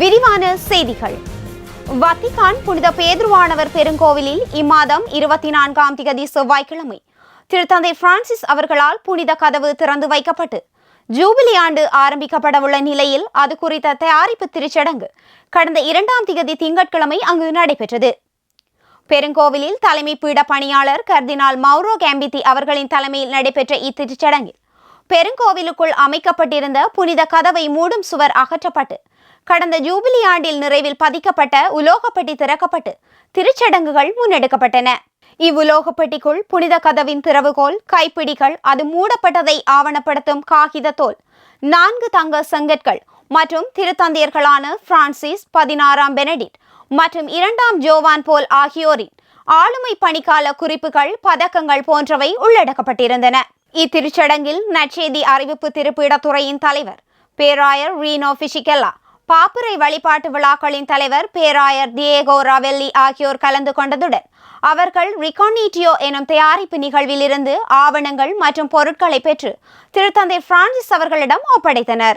விரிவான செய்திகள். வத்திகான் புனித பேதுருவானவர் பெருங்கோவிலில் இம்மாதம் இருபத்தி நான்காம் திகதி செவ்வாய்க்கிழமை. திருத்தந்தை பிரான்சிஸ் அவர்களால் புனித கதவு திறந்து வைக்கப்பட்டு ஜூபிலி ஆண்டு ஆரம்பிக்கப்படவுள்ள நிலையில் அது குறித்த தயாரிப்பு திருச்சடங்கு கடந்த இரண்டாம் திகதி திங்கட்கிழமை அங்கு நடைபெற்றது. பெருங்கோவிலில் தலைமை பீட பணியாளர் கர்தினால் மௌரோ கேம்பித்தி அவர்களின் தலைமையில் நடைபெற்ற இத்திருச்சடங்கில் பெருங்கோவிலுக்குள் அமைக்கப்பட்டிருந்த புனித கதவை மூடும் சுவர் அகற்றப்பட்டு கடந்த ஜூபிலி ஆண்டில் நிறைவில் பதிக்கப்பட்ட உலோகப்பட்டி திறக்கப்பட்டு திருச்சடங்குகள் முன்னெடுக்கப்பட்டன. இவ்வுலோகப்பட்டிக்குள் புனித கதவின் திறவுகோல் கைப்பிடிகள் அது மூடப்பட்டதை ஆவணப்படுத்தும் காகிதத்தோல் நான்கு தங்க செங்கற்கள் மற்றும் திருத்தந்தையர்களான பிரான்சிஸ் பதினாறாம் பெனடிட் மற்றும் இரண்டாம் ஜோவான் போல் ஆகியோரின் ஆளுமை பணிக்கால குறிப்புகள் பதக்கங்கள் போன்றவை உள்ளடக்கப்பட்டிருந்தன. இத்திருச்சடங்கில் நற்செய்தி அறிவிப்பு திருப்பிடத்துறையின் தலைவர் பேராயர் ரீனோ பிஷிகெல்லா பாப்புரை வழிபாட்டு விழாக்களின் தலைவர் பேராயர் தியேகோ ராவெல்லி ஆகியோர் கலந்து கொண்டதுடன் அவர்கள் ரிகானிட்டியோ எனும் தயாரிப்பு நிகழ்விலிருந்து ஆவணங்கள் மற்றும் பொருட்களை பெற்று திருத்தந்தை பிரான்சிஸ் அவர்களிடம் ஒப்படைத்தனர்.